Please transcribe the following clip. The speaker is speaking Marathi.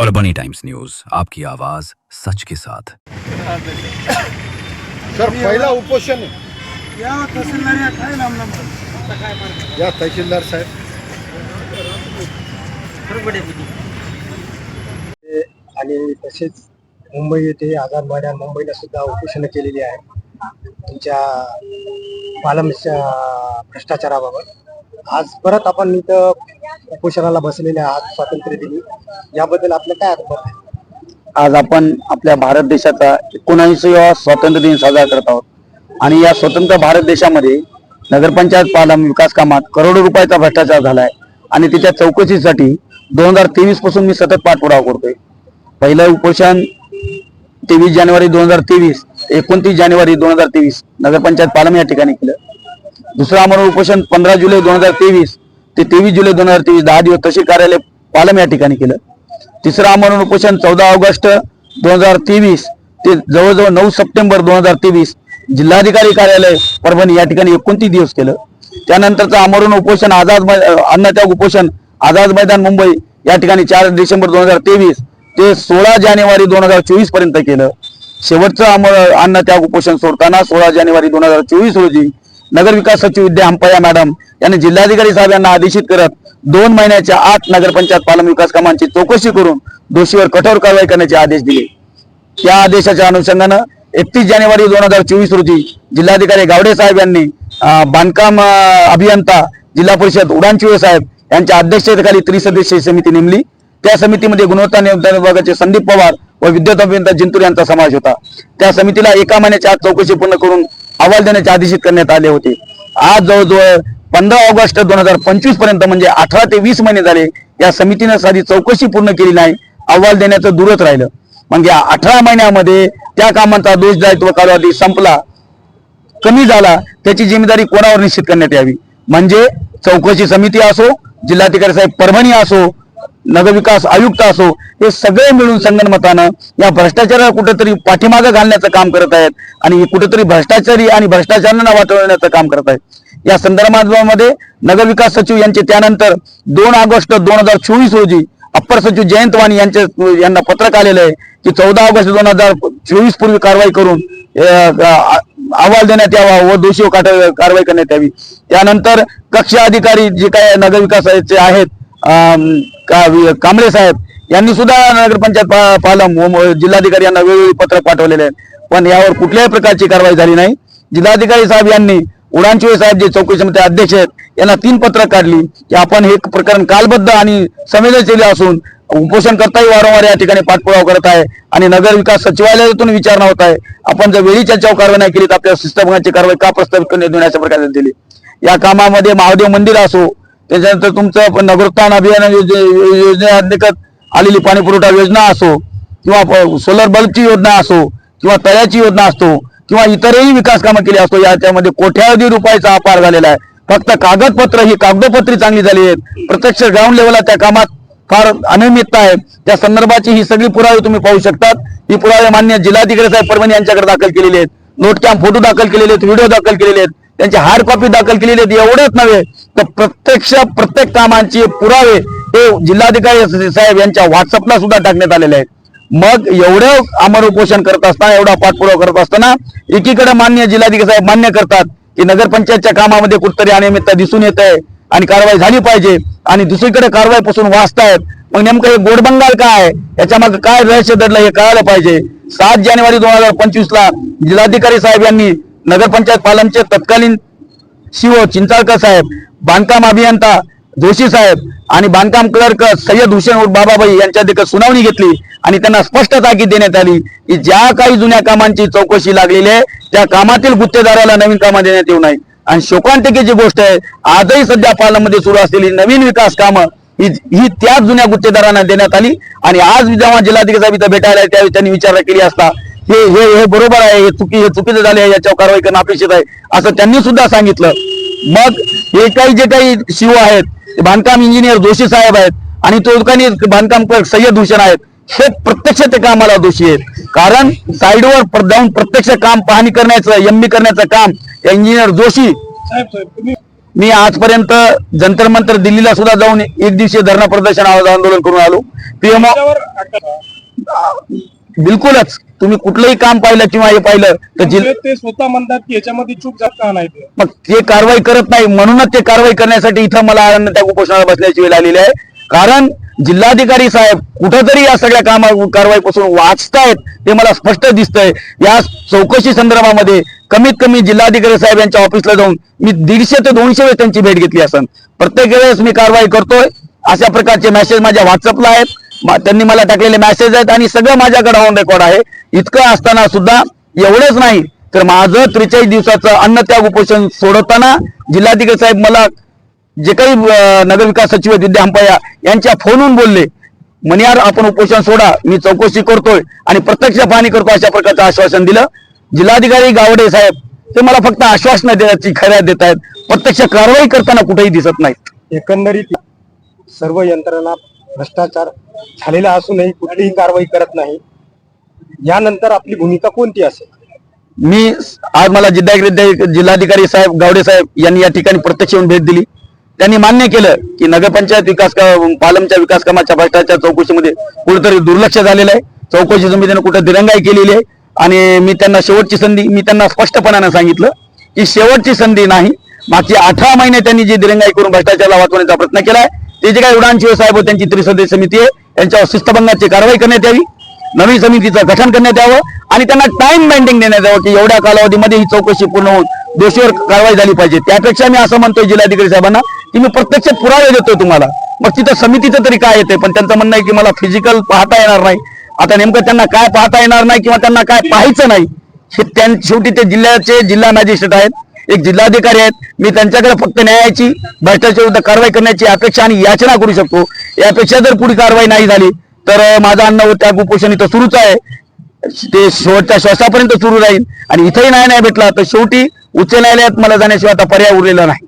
और बनी टाइम्स न्यूज आपकी आवाज सच के साथ। सर पहिला उपोषण. या तहसीलदार या काय नाम नाम या तहसीलदार साहेब। आणि तसेच मुंबई येथे आझाद मैदान मुंबईला सुद्धा उपोषण केलेली आहे तुमच्या पालमच्या भ्रष्टाचाराबाबत. आज परत आपण इथं उपोषणाला बसलेले आहात स्वातंत्र्य दिनी. याबद्दल आपलं काय अनुभव आहे? आज आपण आपल्या भारत देशाचा एकोणऐंशीवा स्वातंत्र्य दिन साजरा करत आहोत. आणि या स्वतंत्र भारत देशामध्ये नगरपंचायत पालम विकास कामात करोडो रुपयाचा भ्रष्टाचार झालाय. आणि त्याच्या चौकशीसाठी दोन हजार तेवीसपासून मी सतत पाठपुरावा करतोय. पहिलं उपोषण तेवीस जानेवारी दोन हजार तेवीस एकोणतीस जानेवारी दोन हजार तेवीस नगरपंचायत पालम या ठिकाणी केलं. दुसरं आम्हाला उपोषण पंधरा जुलै दोन हजार तेवीस ते तेवीस जुलै दोन हजार तेवीस दहा दिवस तहसील कार्यालय पालम या ठिकाणी केलं. तिसरं आमरण उपोषण चौदा ऑगस्ट दोन हजार तेवीस ते जवळजवळ नऊ सप्टेंबर दोन हजार तेवीस जिल्हाधिकारी कार्यालय परभणी या ठिकाणी एकोणतीस दिवस केलं. त्यानंतरचं आमरण उपोषण आझाद अन्नत्याग उपोषण आझाद मैदान मुंबई या ठिकाणी चार डिसेंबर दोन हजार तेवीस ते सोळा जानेवारी दोन हजार चोवीसपर्यंत केलं. शेवटचं आमर अन्नत्याग उपोषण सोडताना सोळा जानेवारी दोन हजार चोवीस रोजी नगर विकास सचिव विद्या अंपया मॅडम यांनी जिल्हाधिकारी साहेब यांना आदेशित करत दोन महिन्याच्या आत नगरपंचायत पालन विकास कामांची चौकशी करून दोषीवर कठोर कारवाई करण्याचे आदेश दिले. त्या आदेशाच्या अनुषंगानं एकतीस जानेवारी दोन हजार चोवीस रोजी जिल्हाधिकारी गावडे साहेब यांनी बांधकाम अभियंता जिल्हा परिषद उडानचिवे साहेब यांच्या अध्यक्षतेखाली त्रिसदस्यीय समिती नेमली. त्या समितीमध्ये गुणवत्ता नियंत्रण विभागाचे संदीप पवार व विद्युत अभियंता जिंतूर यांचा समावेश होता. त्या समितीला एका महिन्याच्या आत चौकशी पूर्ण करून अहवाल देण्याचे आदेशित करण्यात आले होते. आज जवळजवळ पंधरा ऑगस्ट दोन हजार पंचवीसपर्यंत म्हणजे अठरा ते वीस महिने झाले या समितीनं साधी चौकशी पूर्ण केली नाही अहवाल देण्याचं दूरच राहिलं. मग या अठरा महिन्यामध्ये त्या कामांचा दोषदायित्व कालावधी संपला कमी झाला त्याची जिम्मेदारी कोणावर निश्चित करण्यात यावी? म्हणजे चौकशी समिती असो जिल्हाधिकारी साहेब परभणी असो नगरविकास आयुक्त असो हे सगळे मिळून संगणमतानं या भ्रष्टाचाराला कुठेतरी पाठीमागं घालण्याचं काम करत आहेत आणि कुठेतरी भ्रष्टाचारी आणि भ्रष्टाचारांना वाटवण्याचं काम करत आहेत. या संदर्भामध्ये नगरविकास सचिव यांचे त्यानंतर दोन ऑगस्ट दोन हजार चोवीस रोजी अप्पर सचिव जयंत वाणी यांचे यांना पत्रक आलेलं आहे की चौदा ऑगस्ट दोन हजार चोवीस पूर्वी कारवाई करून अहवाल देण्यात यावा व दोषी काट- कारवाई करण्यात यावी. त्यानंतर कक्ष अधिकारी जे काय नगरविकासाचे आहेत का- कांबळे साहेब यांनी सुद्धा नगरपंचायत पा- पालम जिल्हाधिकारी यांना वेळोवेळी पत्र पाठवलेले आहेत. पण यावर कुठल्याही प्रकारची कारवाई झाली नाही. जिल्हाधिकारी साहेब यांनी उडानचिवे साहेब जे चौकशी समिती अध्यक्ष आहेत यांना तीन पत्र काढली की आपण हे प्रकरण कालबद्ध आणि संवेदनशील असून उपोषण करताही वारंवार या ठिकाणी पाठपुरावा करत आहे आणि नगर विकास सचिवालयातून विचारणा होत आहे. आपण जर वेळी त्याच्यावर कारवाई नाही केली तर आपल्या शिस्तभंगाची कारवाई का प्रस्तावित करण्यात येऊन अशा प्रकारे दिली? या कामामध्ये महादेव मंदिर असो त्याच्यानंतर तुमचं नगरोत्थान अभियान योजने योजनेअंतर्गत आलेली पाणी पुरवठा योजना असो किंवा सोलर बल्बची योजना असो किंवा तळ्याची योजना असतो किंवा इतरही विकास कामं केली असतो याच्यामध्ये कोट्यावधी रुपयाचा अपार झालेला आहे. फक्त कागदपत्र ही कागदोपत्री चांगली झाली आहेत. प्रत्यक्ष ग्राउंड लेवलला त्या कामात फार अनियमितता आहे. त्या संदर्भाची ही सगळी पुरावे तुम्ही पाहू शकतात. ही पुरावे मान्य जिल्हाधिकारी साहेब परभणी यांच्याकडे दाखल केलेले आहेत. नोटकॅम फोटो दाखल केलेले आहेत व्हिडिओ दाखल केलेले आहेत. त्यांची हार्ड कॉपी दाखल केलेली आहेत. एवढंच नव्हे तर प्रत्यक्ष प्रत्येक कामांचे पुरावे हे जिल्हाधिकारी साहेब यांच्या व्हॉट्सअपला सुद्धा टाकण्यात आलेले आहेत. मग एवढं अमर उपोषण करत असताना एवढा पाठपुरावा करत असताना एकीकडे मान्य जिल्हाधिकारी साहेब मान्य करतात की नगरपंचायतच्या कामामध्ये कुठतरी अनियमितता दिसून येत आहे आणि कारवाई झाली पाहिजे आणि दुसरीकडे कारवाई पासून वाचतायत. मग नेमकं हे गोडबंगाल काय आहे? याच्या मागे काय रहस्य दडलं हे कळायला पाहिजे. सात जानेवारी दोन हजार पंचवीस ला जिल्हाधिकारी साहेब यांनी नगरपंचायत पालनचे तत्कालीन सीओ चिंचाळकर साहेब बांधकाम अभियंता जोशी साहेब आणि बांधकाम क्लर्क सय्यद हुसेन बाबाबाई यांच्या देखील सुनावणी घेतली आणि त्यांना स्पष्ट ताकीद देण्यात आली की ज्या काही जुन्या कामांची चौकशी लागलेली आहे त्या कामातील गुत्तेदाराला नवीन कामं देण्यात येऊ नये. आणि शोकांतिकेची गोष्ट आहे आजही सध्या पालनमध्ये सुरू असलेली नवीन विकास कामं ही ही त्याच जुन्या गुत्तेदारांना देण्यात आली. आणि आज जेव्हा जिल्हाधिकारी साहेब इथं भेटायला त्यावेळी त्यांनी विचारणा केली असता हे हे हे बरोबर आहे हे चुकी हे चुकीचं झाले आहे याच्यावर कारवाई करणं अपेक्षित आहे असं त्यांनी सुद्धा सांगितलं. मग हे काही जे काही शिव आहेत बांधकाम इंजिनियर जोशी साहेब आहेत आणि तो ठिकाणी बांधकाम सय्यद हुसेन आहेत हे प्रत्यक्ष ते कामाला दोषी आहेत. कारण साईडवर जाऊन प्रत्यक्ष काम पाहणी करण्याचं एम करण्याचं काम इंजिनियर जोशी मी आजपर्यंत जंतर मंतर दिल्लीला सुद्धा जाऊन एक दिवसीय धरणा प्रदर्शन आंदोलन करून आलो. पीएमओ बिलकुलच. तुम्ही कुठलंही काम पाहिलं किंवा हे पाहिलं तर जिल म्हणजे ते स्वतः म्हणतात की याच्यामध्ये चूक जात का नाही ते? मग ते कारवाई करत नाही. म्हणूनच ते कारवाई करण्यासाठी इथं मला आनंद त्या उपोषणाला बसण्याची वेळ आलेली आहे. कारण जिल्हाधिकारी साहेब कुठंतरी या सगळ्या कामा कारवाईपासून वाचतायत ते मला स्पष्ट दिसतंय. या चौकशी संदर्भामध्ये कमीत कमी जिल्हाधिकारी साहेब यांच्या ऑफिसला जाऊन मी दीडशे ते दोनशे वेळेस त्यांची भेट घेतली असन. प्रत्येक वेळेस मी कारवाई करतोय. अशा प्रकारचे मेसेज माझ्या व्हॉट्सअपला आहेत. त्यांनी मला टाकलेले मेसेज आहेत आणि सगळं माझ्याकडे ऑन रेकॉर्ड आहे. इतकं असताना सुद्धा एवढंच नाही. तर माझं त्रेचाळीस दिवसाचं अन्नत्याग उपोषण सोडवताना जिल्हाधिकारी साहेब मला जे काही नगरविकास सचिव आहेत विद्या हंपाया यांच्या फोनहून बोलले मनियार आपण उपोषण सोडा. मी चौकशी करतोय आणि प्रत्यक्ष पाहणी करतो अशा प्रकारचं आश्वासन दिलं. जिल्हाधिकारी गावडे साहेब ते मला फक्त आश्वासनं देण्याची खऱ्या देत आहेत. प्रत्यक्ष कारवाई करताना कुठेही दिसत नाहीत. एकंदरीत सर्व यंत्रणा भ्रष्टाचार झालेला असूनही कुठलीही कारवाई करत नाही. यानंतर आपली भूमिका कोणती असेल? मी आज मला जिल्हाधिकारी जिल्हाधिकारी साहेब गावडे साहेब यांनी या ठिकाणी प्रत्यक्ष येऊन भेट दिली. त्यांनी मान्य केलं की नगरपंचायत विकास पालमच्या विकास कामाच्या भ्रष्टाचार चौकशीमध्ये कुठेतरी दुर्लक्ष झालेलं आहे. चौकशी समितीने कुठे दिरंगाई केलेली आहे. आणि मी त्यांना शेवटची संधी मी त्यांना स्पष्टपणानं सांगितलं की शेवटची संधी नाही. मागची अठरा महिने त्यांनी जी दिरंगाई करून भ्रष्टाचाराला वाचवण्याचा प्रयत्न केलाय ते जे काही उडानशिव साहेब त्यांची त्रिसदस्य समिती आहे त्यांच्यावर शिस्तभंगाची कारवाई करण्यात यावी नवीन समितीचं गठन करण्यात यावं आणि त्यांना टाइम बँडिंग देण्यात यावं की एवढ्या कालावधीमध्ये ही चौकशी पूर्ण होऊन दोषीवर कारवाई झाली पाहिजे. त्यापेक्षा मी असं म्हणतोय जिल्हाधिकारी साहेबांना की मी प्रत्यक्ष पुरावे देतोय तुम्हाला. मग तिथं समितीचं तरी काय येते पण त्यांचं म्हणणं आहे की मला फिजिकल पाहता येणार नाही. आता नेमकं त्यांना काय पाहता येणार नाही किंवा त्यांना काय पाहायचं नाही हे त्यां शेवटी ते जिल्ह्याचे जिल्हा मॅजिस्ट्रेट आहेत. एक जिल्हाधिकारी आहेत. मी त्यांच्याकडे फक्त न्यायाची भ्रष्टाचार विरुद्ध कारवाई करण्याची अपेक्षा आणि याचना करू शकतो. यापेक्षा जर पुढे कारवाई नाही झाली तर माझं अन्न व त्या उपोषण इथं सुरूच आहे. ते शेवटच्या श्वासापर्यंत सुरू राहील. आणि इथंही न्याय नाही भेटला तर शेवटी उच्च न्यायालयात मला जाण्याशिवाय आता पर्याय उरलेला नाही.